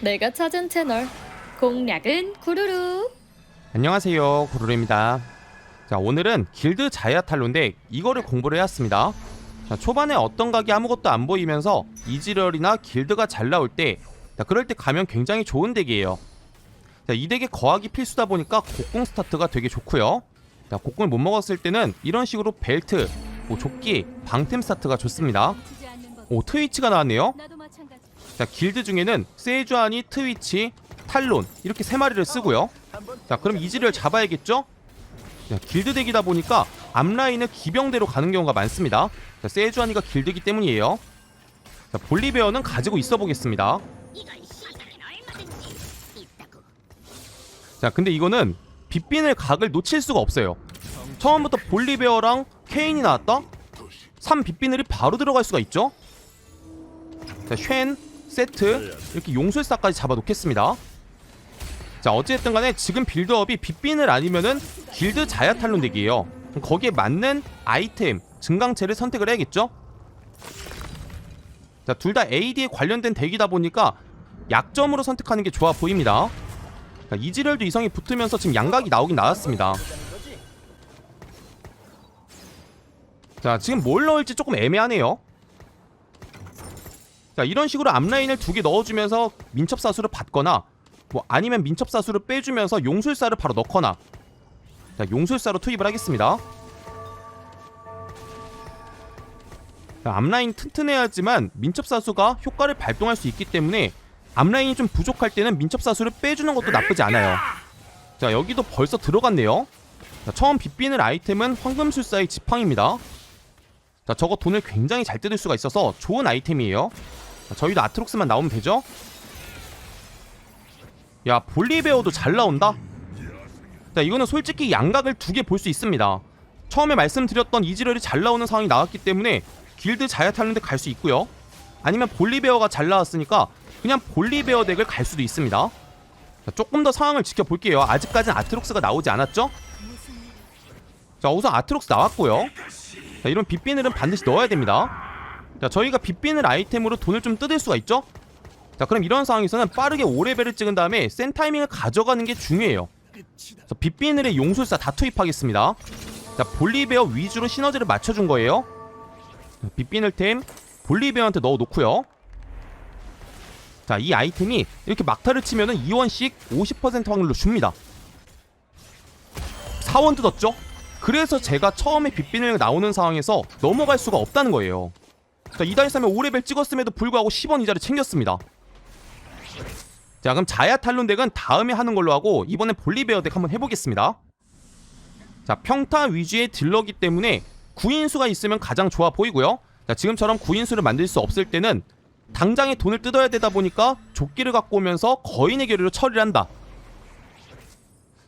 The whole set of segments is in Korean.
내가 찾은 채널 공략은 구루루. 안녕하세요 구루루입니다. 자 오늘은 길드 자야 탈론데 이거를 공부를 해왔습니다. 자, 초반에 어떤 각이 아무것도 안 보이면서 이지럴이나 길드가 잘 나올 때 자, 그럴 때 가면 굉장히 좋은 덱이에요. 자, 이 덱에 거하기 필수다 보니까 곡궁 스타트가 되게 좋고요. 자, 곡궁을 못 먹었을 때는 이런 식으로 벨트, 뭐 조끼, 방템 스타트가 좋습니다. 오 트위치가 나왔네요 자 길드 중에는 세주아니, 트위치, 탈론 이렇게 세 마리를 쓰고요. 자 그럼 이지를 잡아야겠죠? 자, 길드 덱이다 보니까 앞라인을 기병대로 가는 경우가 많습니다. 자, 세주아니가 길드기 때문이에요. 자 볼리베어는 가지고 있어 보겠습니다. 자 근데 이거는 빗빈을 각을 놓칠 수가 없어요. 처음부터 볼리베어랑 케인이 나왔다? 3 빗비늘이 바로 들어갈 수가 있죠? 자, 쉔, 세트, 이렇게 용술사까지 잡아놓겠습니다. 자, 어찌됐든 간에 지금 빌드업이 빗빈을 아니면은 길드 자야 탈론 덱이에요. 거기에 맞는 아이템, 증강체를 선택을 해야겠죠? 자, 둘 다 AD에 관련된 덱이다 보니까 약점으로 선택하는 게 좋아 보입니다. 자, 이지럴도 이성이 붙으면서 지금 양각이 나오긴 나왔습니다. 자, 지금 뭘 넣을지 조금 애매하네요. 자 이런 식으로 앞라인을 두 개 넣어주면서 민첩사수를 받거나 뭐 아니면 민첩사수를 빼주면서 용술사를 바로 넣거나. 자 용술사로 투입을 하겠습니다. 자, 앞라인 튼튼해야지만 민첩사수가 효과를 발동할 수 있기 때문에 앞라인이 좀 부족할 때는 민첩사수를 빼주는 것도 나쁘지 않아요. 자 여기도 벌써 들어갔네요. 자, 처음 빗비는 아이템은 황금술사의 지팡입니다. 자 저거 돈을 굉장히 잘 뜯을 수가 있어서 좋은 아이템이에요. 자, 저희도 아트록스만 나오면 되죠? 야 볼리베어도 잘 나온다? 자 이거는 솔직히 양각을 두 개 볼 수 있습니다 처음에 말씀드렸던 이지럴이 잘 나오는 상황이 나왔기 때문에 길드 자야 타는데 갈 수 있고요 아니면 볼리베어가 잘 나왔으니까 그냥 볼리베어 덱을 갈 수도 있습니다 자, 조금 더 상황을 지켜볼게요 아직까지는 아트록스가 나오지 않았죠? 자 우선 아트록스 나왔고요 자 이런 빗비늘은 반드시 넣어야 됩니다 자 저희가 빗비늘 아이템으로 돈을 좀 뜯을 수가 있죠? 자 그럼 이런 상황에서는 빠르게 5레벨을 찍은 다음에 센 타이밍을 가져가는 게 중요해요. 그래서 빗비늘의 용술사 다 투입하겠습니다. 자 볼리베어 위주로 시너지를 맞춰준 거예요. 자, 빗비늘 템 볼리베어한테 넣어놓고요. 자 이 아이템이 이렇게 막타를 치면은 2원씩 50% 확률로 줍니다. 4원 뜯었죠? 그래서 제가 처음에 빗비늘 나오는 상황에서 넘어갈 수가 없다는 거예요 자 2달삼에 5레벨 찍었음에도 불구하고 10원 이자를 챙겼습니다. 자 그럼 자야 탈론 덱은 다음에 하는 걸로 하고 이번엔 볼리베어 덱 한번 해보겠습니다. 자 평타 위주의 딜러기 때문에 구인수가 있으면 가장 좋아 보이고요. 자 지금처럼 구인수를 만들 수 없을 때는 당장에 돈을 뜯어야 되다 보니까 조끼를 갖고 오면서 거인의 결의로 처리를 한다.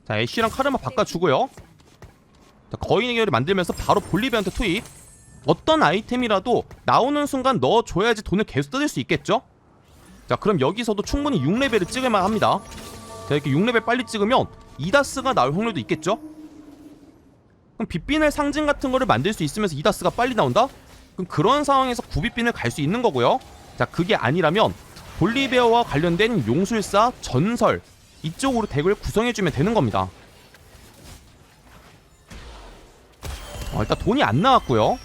자 애쉬랑 카르마 바꿔주고요. 자, 거인의 결을 만들면서 바로 볼리베어한테 투입 어떤 아이템이라도 나오는 순간 넣어줘야지 돈을 계속 뜯을 수 있겠죠? 자 그럼 여기서도 충분히 6레벨을 찍을만 합니다 자 이렇게 6레벨 빨리 찍으면 이다스가 나올 확률도 있겠죠? 그럼 빗빈을 상징 같은 거를 만들 수 있으면서 이다스가 빨리 나온다? 그럼 그런 상황에서 구빗빈을 갈 수 있는 거고요 자 그게 아니라면 볼리베어와 관련된 용술사, 전설 이쪽으로 덱을 구성해주면 되는 겁니다 어, 일단 돈이 안 나왔고요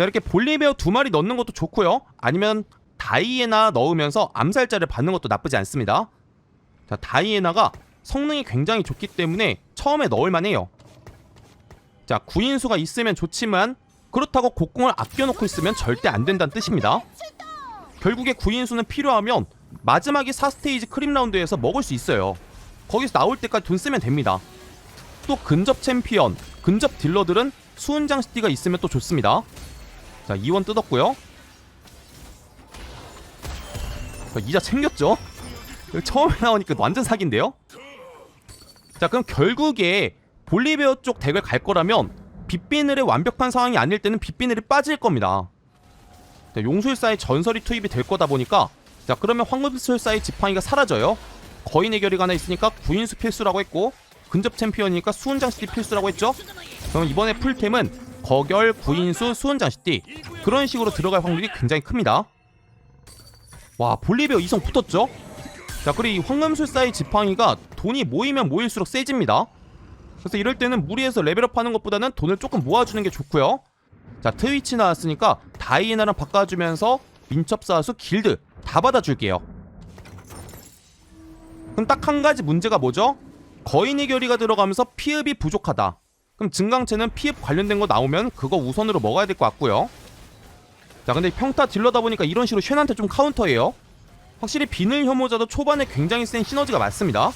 자 이렇게 볼리베어 두 마리 넣는 것도 좋고요. 아니면 다이애나 넣으면서 암살자를 받는 것도 나쁘지 않습니다. 자 다이애나가 성능이 굉장히 좋기 때문에 처음에 넣을만 해요. 자 구인수가 있으면 좋지만 그렇다고 곡궁을 아껴놓고 있으면 절대 안 된다는 뜻입니다. 결국에 구인수는 필요하면 마지막에 4스테이지 크림 라운드에서 먹을 수 있어요. 거기서 나올 때까지 돈 쓰면 됩니다. 또 근접 챔피언, 근접 딜러들은 수은장 시티가 있으면 또 좋습니다. 자, 2원 뜯었고요. 자, 이자 챙겼죠? 처음에 나오니까 완전 사기인데요? 자, 그럼 결국에 볼리베어 쪽 덱을 갈 거라면 빗비늘의 완벽한 상황이 아닐 때는 빗비늘이 빠질 겁니다. 자, 용술사의 전설이 투입이 될 거다 보니까 자, 그러면 황금술사의 지팡이가 사라져요. 거인의 결의가 하나 있으니까 구인수 필수라고 했고 근접 챔피언이니까 수은장시티 필수라고 했죠? 그럼 이번에 풀템은 거결, 구인수, 수은장시티 그런 식으로 들어갈 확률이 굉장히 큽니다. 와 볼리베어 이성 붙었죠? 자 그리고 이 황금술사의 지팡이가 돈이 모이면 모일수록 세집니다. 그래서 이럴 때는 무리해서 레벨업 하는 것보다는 돈을 조금 모아주는 게 좋고요. 자 트위치 나왔으니까 다이애나랑 바꿔주면서 민첩사수 길드 다 받아줄게요. 그럼 딱 한 가지 문제가 뭐죠? 거인의 결의가 들어가면서 피흡이 부족하다 그럼 증강체는 피흡 관련된 거 나오면 그거 우선으로 먹어야 될 것 같고요. 자 근데 평타 딜러다 보니까 이런 식으로 쉔한테 좀 카운터예요. 확실히 비늘 혐오자도 초반에 굉장히 센 시너지가 많습니다.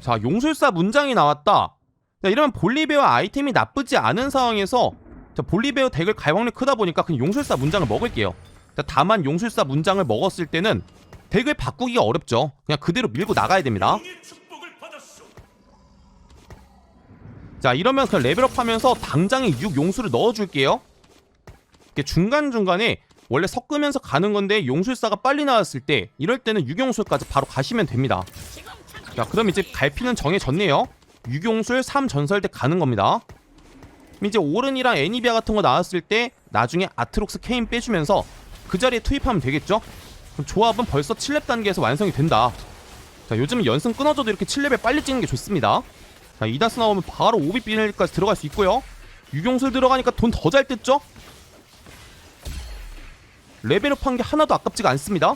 자 용술사 문장이 나왔다. 자 이러면 볼리베어 아이템이 나쁘지 않은 상황에서 자 볼리베어 덱을 갈 확률이 크다 보니까 그냥 용술사 문장을 먹을게요. 자 다만 용술사 문장을 먹었을 때는 덱을 바꾸기가 어렵죠. 그냥 그대로 밀고 나가야 됩니다 자 이러면 그냥 레벨업 하면서 당장에 6 용수를 넣어줄게요. 중간중간에 원래 섞으면서 가는 건데 용술사가 빨리 나왔을 때 이럴 때는 유용술까지 바로 가시면 됩니다. 자 그럼 이제 갈피는 정해졌네요. 유용술 3전설대 가는 겁니다. 이제 오른이랑 애니비아 같은 거 나왔을 때 나중에 아트록스 케인 빼주면서 그 자리에 투입하면 되겠죠? 그럼 조합은 벌써 7렙 단계에서 완성이 된다. 자 요즘은 연승 끊어져도 이렇게 7렙에 빨리 찍는 게 좋습니다 자 이다스 나오면 바로 오비 비닐까지 들어갈 수 있고요. 유용술 들어가니까 돈 더 잘 뜯죠? 레벨업 한 게 하나도 아깝지가 않습니다.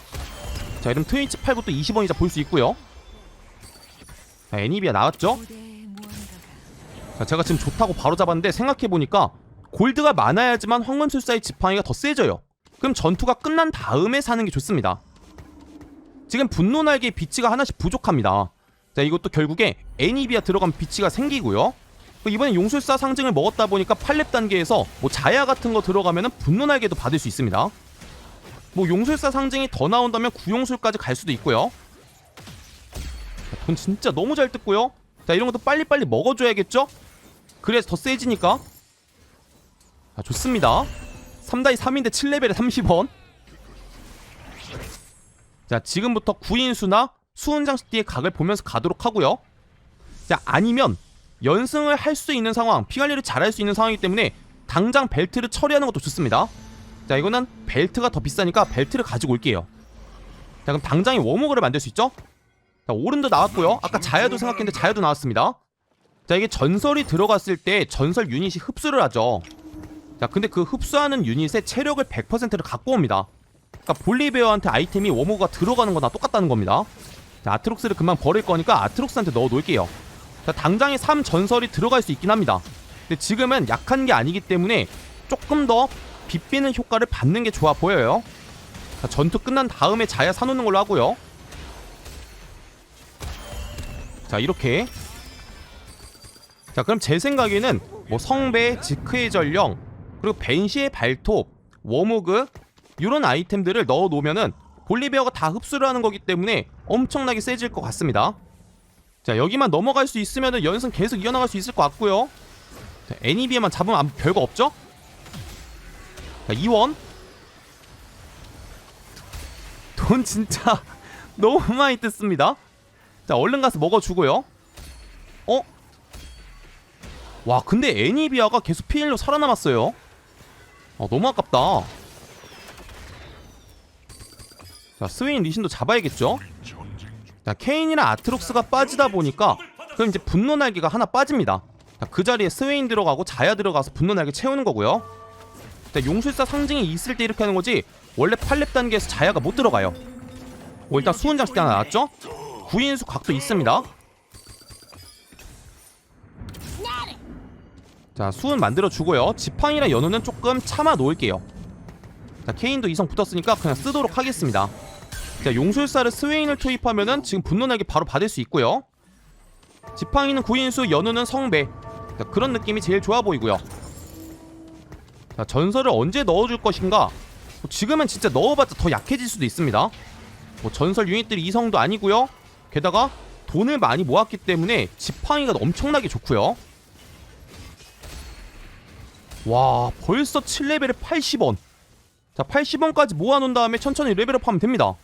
자 이러면 트위치 8부터 20원이자 볼 수 있고요. 자 애니비아 나왔죠? 자 제가 지금 좋다고 바로 잡았는데 생각해보니까 골드가 많아야지만 황금술사의 지팡이가 더 세져요. 그럼 전투가 끝난 다음에 사는 게 좋습니다. 지금 분노 날개 비치가 하나씩 부족합니다 자 이것도 결국에 애니비아 들어가면 비치가 생기고요. 그 이번에 용술사 상징을 먹었다 보니까 8렙 단계에서 뭐 자야 같은 거 들어가면은 분노날개도 받을 수 있습니다. 뭐 용술사 상징이 더 나온다면 구용술까지 갈 수도 있고요. 자, 돈 진짜 너무 잘 뜯고요. 자 이런 것도 빨리빨리 먹어줘야겠죠? 그래야 더 세지니까. 자 좋습니다. 3다이 3인데 7레벨에 30원. 자 지금부터 구인수나 수훈장식띠의 각을 보면서 가도록 하고요. 자 아니면 연승을 할 수 있는 상황 피관리를 잘할 수 있는 상황이기 때문에 당장 벨트를 처리하는 것도 좋습니다. 자 이거는 벨트가 더 비싸니까 벨트를 가지고 올게요. 자 그럼 당장에 워머그를 만들 수 있죠? 자 오른도 나왔고요. 아까 자야도 생각했는데 자야도 나왔습니다. 자 이게 전설이 들어갔을 때 전설 유닛이 흡수를 하죠. 자 근데 그 흡수하는 유닛의 체력을 100%를 갖고 옵니다. 그러니까 볼리베어한테 아이템이 워머가 들어가는 거나 똑같다는 겁니다 자 아트록스를 금방 버릴 거니까 아트록스한테 넣어 놓을게요. 자 당장에 3 전설이 들어갈 수 있긴 합니다. 근데 지금은 약한 게 아니기 때문에 조금 더 빗비는 효과를 받는 게 좋아 보여요. 자, 전투 끝난 다음에 자야 사놓는 걸로 하고요. 자 이렇게. 자 그럼 제 생각에는 뭐 성배, 지크의 전령 그리고 벤시의 발톱, 워모그 이런 아이템들을 넣어 놓으면은 볼리베어가 다 흡수를 하는 거기 때문에 엄청나게 세질 것 같습니다. 자 여기만 넘어갈 수 있으면은 연승 계속 이어나갈 수 있을 것 같고요. 자, 애니비에만 잡으면 아무 별거 없죠? 자 2원. 돈 진짜 너무 많이 뜯습니다. 자 얼른 가서 먹어주고요. 어? 와 근데 애니비아가 계속 피일로 살아남았어요. 아 너무 아깝다 자 스웨인 리신도 잡아야겠죠? 자 케인이랑 아트록스가 빠지다 보니까 그럼 이제 분노 날개가 하나 빠집니다. 자, 그 자리에 스웨인 들어가고 자야 들어가서 분노 날개 채우는 거고요. 자 용술사 상징이 있을 때 이렇게 하는 거지 원래 8렙 단계에서 자야가 못 들어가요. 오 일단 수훈 장식 하나 나왔죠? 구인수 각도 있습니다. 자 수은 만들어 주고요. 지팡이랑 연우는 조금 참아 놓을게요. 자 케인도 이성 붙었으니까 그냥 쓰도록 하겠습니다 자 용술사를 스웨인을 투입하면은 지금 분노날개 바로 받을 수 있고요. 지팡이는 구인수 연우는 성배. 자, 그런 느낌이 제일 좋아 보이고요. 자 전설을 언제 넣어줄 것인가? 뭐 지금은 진짜 넣어봤자 더 약해질 수도 있습니다. 뭐 전설 유닛들이 이성도 아니고요. 게다가 돈을 많이 모았기 때문에 지팡이가 엄청나게 좋고요. 와 벌써 7레벨에 80원. 자 80원까지 모아놓은 다음에 천천히 레벨업하면 됩니다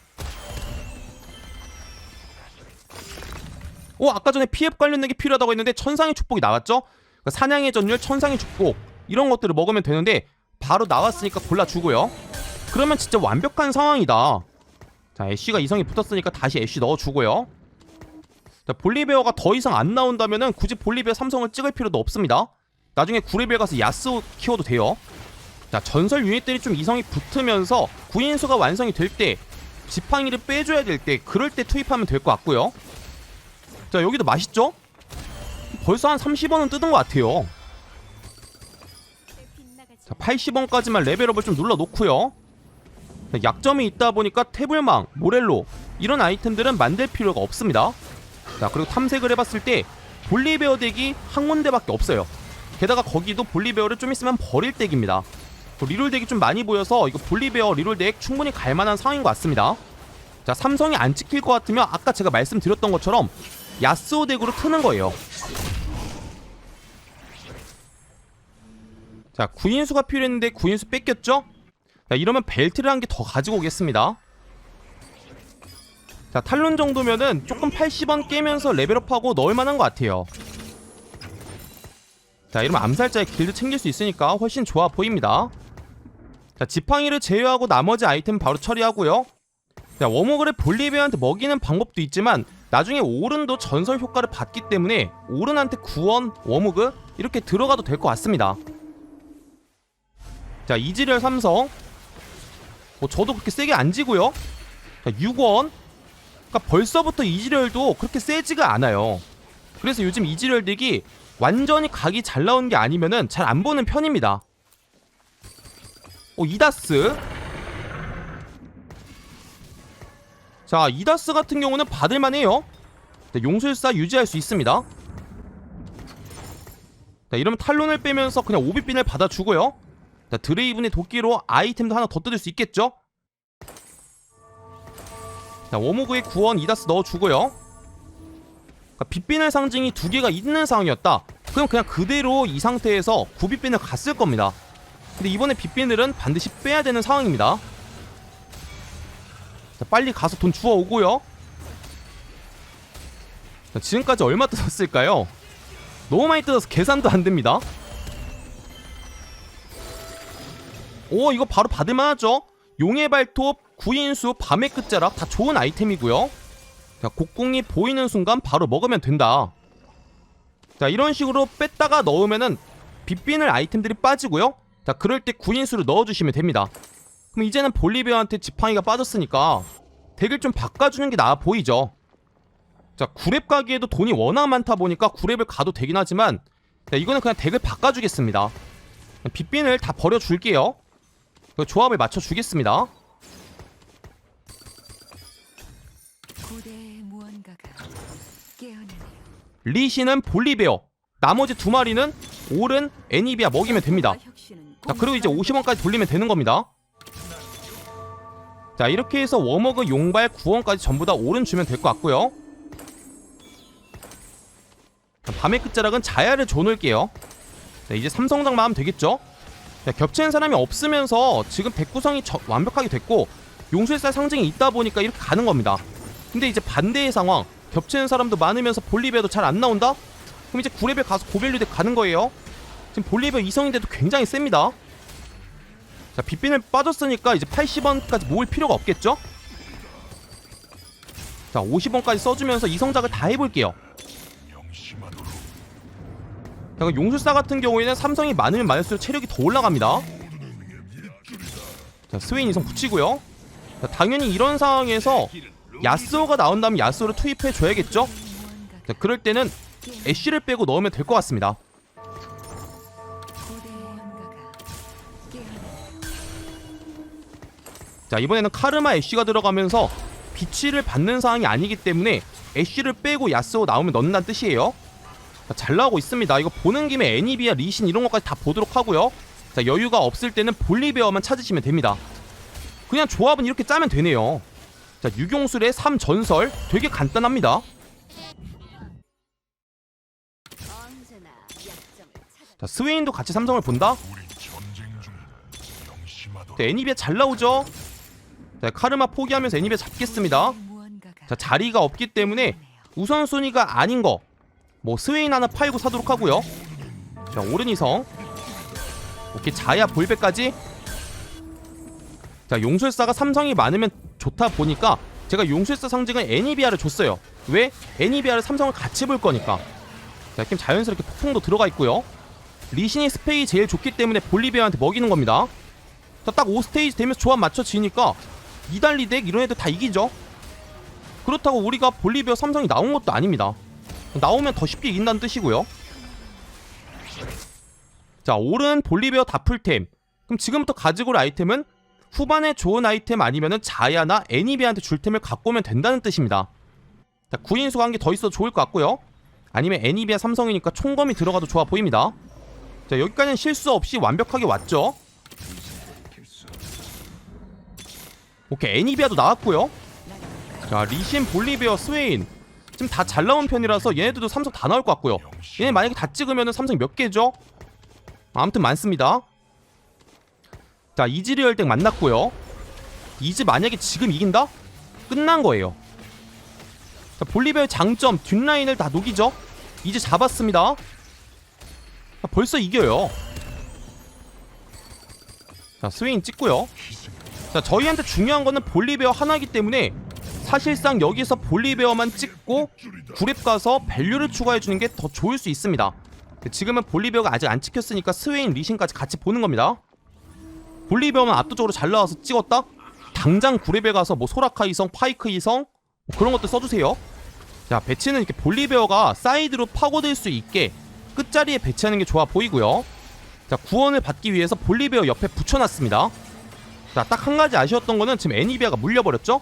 오 아까 전에 피해 관련된 게 필요하다고 했는데 천상의 축복이 나왔죠 그러니까 사냥의 전율 천상의 축복 이런 것들을 먹으면 되는데 바로 나왔으니까 골라주고요 그러면 진짜 완벽한 상황이다. 자, 애쉬가 이성이 붙었으니까 다시 애쉬 넣어주고요. 자, 볼리베어가 더 이상 안 나온다면은 굳이 볼리베어 삼성을 찍을 필요도 없습니다. 나중에 구레벨 가서 야스오 키워도 돼요. 자, 전설 유닛들이 좀 이성이 붙으면서 구인수가 완성이 될 때, 지팡이를 빼줘야 될 때, 그럴 때 투입하면 될 것 같고요. 자, 여기도 맛있죠? 벌써 한 30원은 뜯은 것 같아요. 자, 80원까지만 레벨업을 좀 눌러놓고요. 자, 약점이 있다 보니까 태블망, 모렐로 이런 아이템들은 만들 필요가 없습니다. 자 그리고 탐색을 해봤을 때 볼리베어 덱이 한 군데밖에 없어요. 게다가 거기도 볼리베어를 좀 있으면 버릴 덱입니다. 또 리롤 덱이 좀 많이 보여서 이거 볼리베어 리롤 덱 충분히 갈만한 상황인 것 같습니다. 자 삼성이 안 찍힐 것 같으면 아까 제가 말씀드렸던 것처럼 야스오 덱으로 트는 거예요. 자 구인수가 필요했는데 구인수 뺏겼죠? 자 이러면 벨트를 한 개 더 가지고 오겠습니다. 자 탈론 정도면은 조금 80원 깨면서 레벨업하고 넣을만한 것 같아요. 자 이러면 암살자의 길드 챙길 수 있으니까 훨씬 좋아 보입니다. 자 지팡이를 제외하고 나머지 아이템 바로 처리하고요. 자 워머그를 볼리베어한테 먹이는 방법도 있지만 나중에 오른도 전설 효과를 받기 때문에 오른한테 구원 워머그 이렇게 들어가도 될 것 같습니다. 자 이지렬 삼성 뭐 저도 그렇게 세게 안 지고요. 자 6원 그러니까 벌써부터 이지렬도 그렇게 세지가 않아요. 그래서 요즘 이지렬 덱이 완전히 각이 잘 나온 게 아니면은 잘 안 보는 편입니다. 오 이다스. 자 이다스 같은 경우는 받을만해요. 네, 용술사 유지할 수 있습니다. 자 이러면 탈론을 빼면서 그냥 오비빈을 받아주고요. 자 드레이븐의 도끼로 아이템도 하나 더 뜯을 수 있겠죠? 자 워모그의 구원 이다스 넣어주고요 그러니까 빗빈을 상징이 두 개가 있는 상황이었다 그럼 그냥 그대로 이 상태에서 구빗빈을 갔을 겁니다 근데 이번에 빗빈들은 반드시 빼야 되는 상황입니다 자 빨리 가서 돈 주워 오고요 자, 지금까지 얼마 뜯었을까요? 너무 많이 뜯어서 계산도 안 됩니다 오 이거 바로 받을만 하죠 용의 발톱, 구인수, 밤의 끝자락 다 좋은 아이템이고요. 자, 곡궁이 보이는 순간 바로 먹으면 된다. 자, 이런 식으로 뺐다가 넣으면은 빗빈을 아이템들이 빠지고요. 자, 그럴 때 구인수를 넣어주시면 됩니다. 그럼 이제는 볼리비아한테 지팡이가 빠졌으니까 덱을 좀 바꿔주는 게 나아 보이죠. 자, 구랩 가기에도 돈이 워낙 많다 보니까 구랩을 가도 되긴 하지만 자, 이거는 그냥 덱을 바꿔주겠습니다. 빗빈을 다 버려줄게요. 그 조합을 맞춰주겠습니다. 리시는 볼리베어 나머지 두 마리는 오른 애니비아 먹이면 됩니다 자 그리고 이제 50원까지 돌리면 되는 겁니다 자 이렇게 해서 워머그 용발 9원까지 전부 다 오른 주면 될 것 같고요 자, 밤의 끝자락은 자야를 줘놓을게요 자 이제 삼성장만 하면 되겠죠 자, 겹치는 사람이 없으면서 지금 백 구성이 저- 완벽하게 됐고 용술사 상징이 있다 보니까 이렇게 가는 겁니다 근데 이제 반대의 상황 겹치는 사람도 많으면서 볼리베어도 잘 안 나온다? 그럼 이제 구레벨 가서 고벨류대 가는 거예요. 지금 볼리베어 이성인데도 굉장히 셉니다. 자, 빗빈을 빠졌으니까 이제 80원까지 모을 필요가 없겠죠? 자, 50원까지 써주면서 이 성작을 다 해볼게요. 자, 그 용술사 같은 경우에는 삼성이 많으면 많을수록 체력이 더 올라갑니다. 자, 스웨인 이성 붙이고요. 자, 당연히 이런 상황에서 야스오가 나온다면 야스오를 투입해 줘야겠죠? 자, 그럴 때는 애쉬를 빼고 넣으면 될 것 같습니다. 자, 이번에는 카르마 애쉬가 들어가면서 비치를 받는 상황이 아니기 때문에 애쉬를 빼고 야스오 나오면 넣는다는 뜻이에요. 자, 잘 나오고 있습니다. 이거 보는 김에 애니비아, 리신 이런 것까지 다 보도록 하고요. 자, 여유가 없을 때는 볼리베어만 찾으시면 됩니다. 그냥 조합은 이렇게 짜면 되네요. 자, 유경술의 3전설 되게 간단합니다. 자, 스웨인도 같이 삼성을 본다? 자, 애니비아 잘 나오죠? 자, 카르마 포기하면서 애니비아 잡겠습니다. 자, 자리가 없기 때문에. 우선순위가 아닌 거. 뭐 스웨인 하나 팔고 사도록 하고요. 자, 오른 이성. 오케이, 자야 볼배까지. 자 용술사가 삼성이 많으면 좋다 보니까 제가 용술사 상징은 애니비아를 줬어요 왜? 애니비아를 삼성을 같이 볼 거니까 자 이렇게 자연스럽게 폭풍도 들어가 있고요 리신이 스페이 제일 좋기 때문에 볼리비아한테 먹이는 겁니다 자 딱 5스테이지 되면서 조합 맞춰지니까 니달리 덱 이런 애들 다 이기죠? 그렇다고 우리가 볼리비아 삼성이 나온 것도 아닙니다. 나오면 더 쉽게 이긴다는 뜻이고요. 자 올은 볼리비아 다풀템. 그럼 지금부터 가지고 올 아이템은 후반에 좋은 아이템 아니면은 자야나 애니비한테 줄 템을 갖고 오면 된다는 뜻입니다. 자 구인수가 한 개 더 있어도 좋을 것 같고요. 아니면 애니비아 삼성이니까 총검이 들어가도 좋아 보입니다. 자 여기까지는 실수 없이 완벽하게 왔죠 오케이 애니비아도 나왔고요. 자 리신 볼리비아 스웨인. 지금 다 잘 나온 편이라서 얘네들도 삼성 다 나올 것 같고요. 얘네 만약에 다 찍으면은 삼성 몇 개죠? 아무튼 많습니다. 자 이즈리얼 덱 만났고요. 이즈 만약에 지금 이긴다? 끝난 거예요. 자 볼리비아의 장점 뒷라인을 다 녹이죠? 이제 잡았습니다. 자, 벌써 이겨요. 자 스웨인 찍고요 자 저희한테 중요한 거는 볼리베어 하나이기 때문에 사실상 여기서 볼리베어만 찍고 구랩 가서 밸류를 추가해 주는 게 더 좋을 수 있습니다. 지금은 볼리베어가 아직 안 찍혔으니까 스웨인 리신까지 같이 보는 겁니다. 볼리베어만 압도적으로 잘 나와서 찍었다? 당장 구랩에 가서 뭐 소라카 이성, 파이크 이성 뭐 그런 것들 써주세요. 자 배치는 이렇게 볼리베어가 사이드로 파고들 수 있게 끝자리에 배치하는 게 좋아 보이고요. 자 구원을 받기 위해서 볼리베어 옆에 붙여놨습니다 자 딱 한 가지 아쉬웠던 거는 지금 애니비아가 물려버렸죠?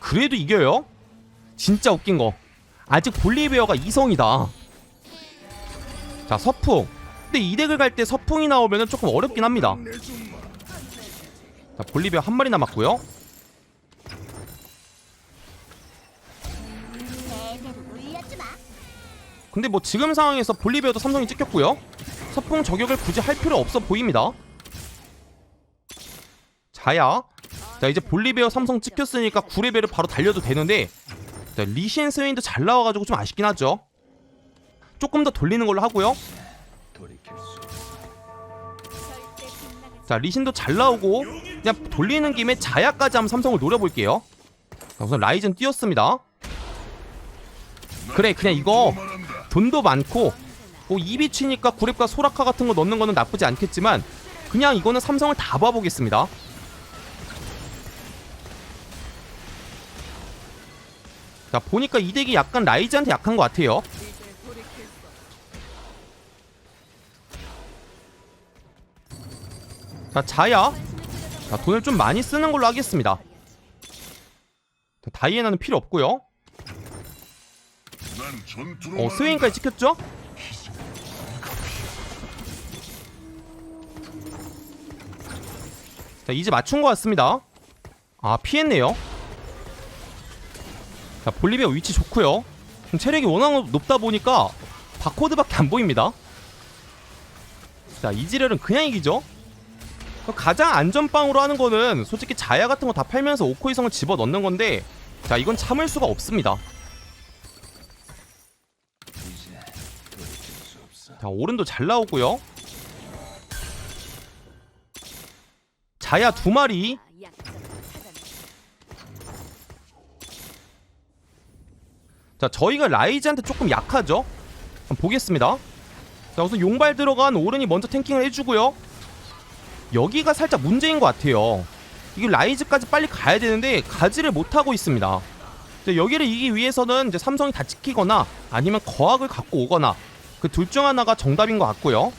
그래도 이겨요? 진짜 웃긴 거. 아직 볼리베어가 이성이다. 자 서풍. 근데 이 덱을 갈 때 서풍이 나오면 조금 어렵긴 합니다. 자 볼리베어 한 마리 남았고요. 근데 뭐 지금 상황에서 볼리베어도 삼성이 찍혔고요. 서풍 저격을 굳이 할 필요 없어 보입니다 자야. 자 이제 볼리베어 삼성 찍혔으니까 구레벨을 바로 달려도 되는데 자, 리신 스웨인도 잘 나와가지고 좀 아쉽긴 하죠. 조금 더 돌리는 걸로 하고요. 자 리신도 잘 나오고 그냥 돌리는 김에 자야까지 한번 삼성을 노려볼게요. 자, 우선 라이즌 띄웠습니다. 그래 그냥 이거 돈도 많고 뭐 이비치니까 구랩과 소라카 같은 거 넣는 거는 나쁘지 않겠지만 그냥 이거는 삼성을 다 봐보겠습니다 자 보니까 이 덱이 약간 라이즈한테 약한 것 같아요. 자 자야. 자 돈을 좀 많이 쓰는 걸로 하겠습니다. 자, 다이애나는 필요 없고요. 어 스웨인까지 찍혔죠? 자 이제 맞춘 것 같습니다. 아 피했네요 자 볼리비아 위치 좋고요. 지금 체력이 워낙 높다 보니까 바코드밖에 안 보입니다. 자 이지렐은 그냥 이기죠. 가장 안전빵으로 하는 거는 솔직히 자야 같은 거 다 팔면서 오코이성을 집어넣는 건데 자 이건 참을 수가 없습니다. 자 오른도 잘 나오고요. 자야 두 마리 약점을 찾아내. 자 저희가 라이즈한테 조금 약하죠? 한번 보겠습니다. 자 우선 용발 들어간 오른이 먼저 탱킹을 해주고요. 여기가 살짝 문제인 것 같아요. 이게 라이즈까지 빨리 가야 되는데 가지를 못하고 있습니다. 자, 여기를 이기 위해서는 이제 삼성이 다 지키거나 아니면 거학을 갖고 오거나 그 둘 중 하나가 정답인 것 같고요.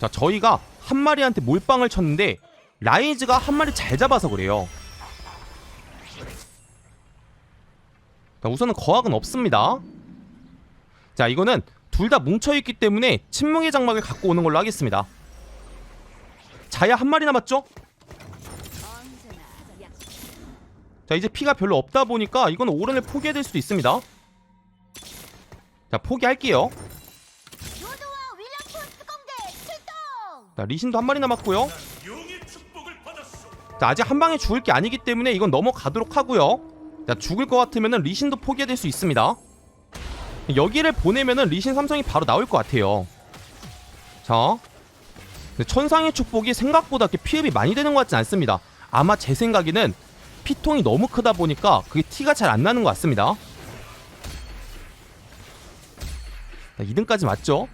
자 저희가 한 마리한테 몰빵을 쳤는데 라이즈가 한 마리 잘 잡아서 그래요 우선은 거학은 없습니다. 자, 이거는 둘 다 뭉쳐있기 때문에 침묵의 장막을 갖고 오는 걸로 하겠습니다. 자야 한 마리 남았죠? 자, 이제 피가 별로 없다 보니까 이건 오른을 포기해야 될 수도 있습니다. 자, 포기할게요. 자, 리신도 한 마리 남았고요. 자, 아직 한 방에 죽을 게 아니기 때문에 이건 넘어가도록 하고요. 자, 죽을 것 같으면은 리신도 포기해야 될 수 있습니다. 여기를 보내면은 리신 삼성이 바로 나올 것 같아요. 자, 천상의 축복이 생각보다 이렇게 피흡이 많이 되는 것 같진 않습니다. 아마 제 생각에는 피통이 너무 크다 보니까 그게 티가 잘 안 나는 것 같습니다. 2등까지 맞죠?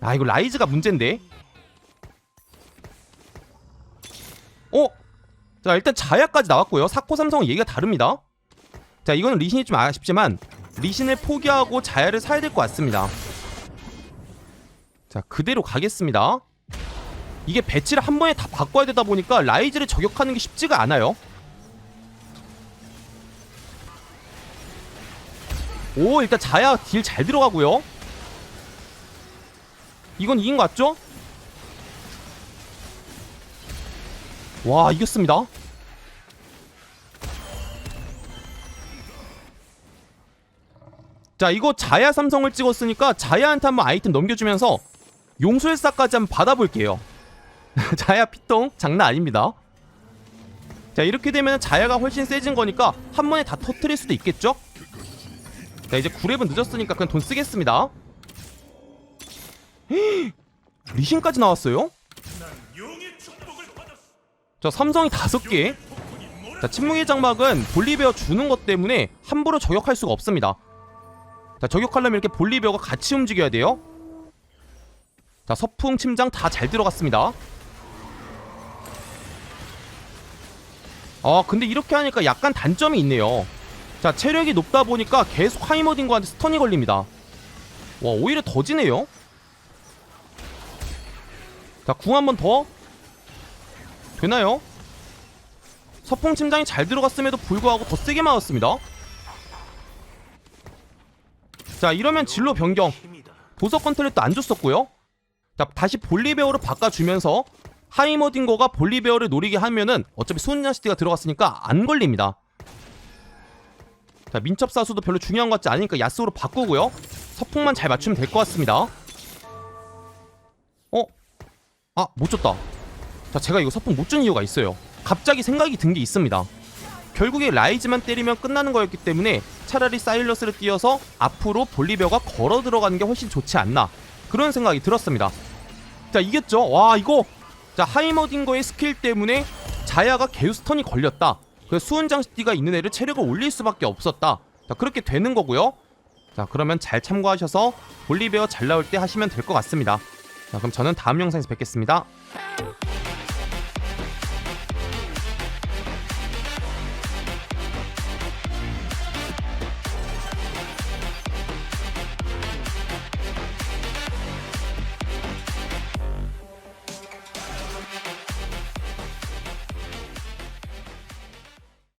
아 이거 라이즈가 문제인데 어? 자 일단 자야까지 나왔고요 사코 삼성은 얘기가 다릅니다 자 이거는 리신이 좀 아쉽지만 리신을 포기하고 자야를 사야 될 것 같습니다. 자 그대로 가겠습니다. 이게 배치를 한 번에 다 바꿔야 되다 보니까 라이즈를 저격하는 게 쉽지가 않아요. 오 일단 자야 딜 잘 들어가고요. 이건 이긴 것 같죠? 와 이겼습니다 자 이거 자야 삼성을 찍었으니까 자야한테 한번 아이템 넘겨주면서 용술사까지 한번 받아볼게요 자야 피똥 장난 아닙니다 자 이렇게 되면 자야가 훨씬 세진 거니까 한 번에 다 터트릴 수도 있겠죠? 자 이제 9렙은 늦었으니까 그냥 돈 쓰겠습니다 리신까지 나왔어요? 자 삼성이 다섯 개. 자 침묵의 장막은 볼리베어 주는 것 때문에 함부로 저격할 수가 없습니다. 자 저격하려면 이렇게 볼리베어가 같이 움직여야 돼요. 자 서풍 침장 다 잘 들어갔습니다. 아 근데 이렇게 하니까 약간 단점이 있네요. 자 체력이 높다 보니까 계속 하이머딩거한테 스턴이 걸립니다. 와 오히려 더 지네요. 자, 궁 한 번 더. 되나요? 서풍 침장이 잘 들어갔음에도 불구하고 더 세게 맞았습니다. 자, 이러면 진로 변경. 도서 컨트롤도 안 줬었고요. 자, 다시 볼리베어로 바꿔주면서 하이머딩거가 볼리베어를 노리게 하면은 어차피 수은야시티가 들어갔으니까 안 걸립니다. 자, 민첩사수도 별로 중요한 것 같지 않으니까 야스오로 바꾸고요. 서풍만 잘 맞추면 될 것 같습니다. 어? 아, 못 줬다. 자, 제가 이거 서풍 못 준 이유가 있어요. 갑자기 생각이 든 게 있습니다. 결국에 라이즈만 때리면 끝나는 거였기 때문에 차라리 사일러스를 띄어서 앞으로 볼리베어가 걸어 들어가는 게 훨씬 좋지 않나. 그런 생각이 들었습니다. 자, 이겼죠? 와, 이거. 자, 하이머딩거의 스킬 때문에 자야가 개우스턴이 걸렸다. 그래서 수은장시티가 있는 애를 체력을 올릴 수밖에 없었다. 자, 그렇게 되는 거고요. 자, 그러면 잘 참고하셔서 볼리베어 잘 나올 때 하시면 될 것 같습니다. 자, 그럼 저는 다음 영상에서 뵙겠습니다.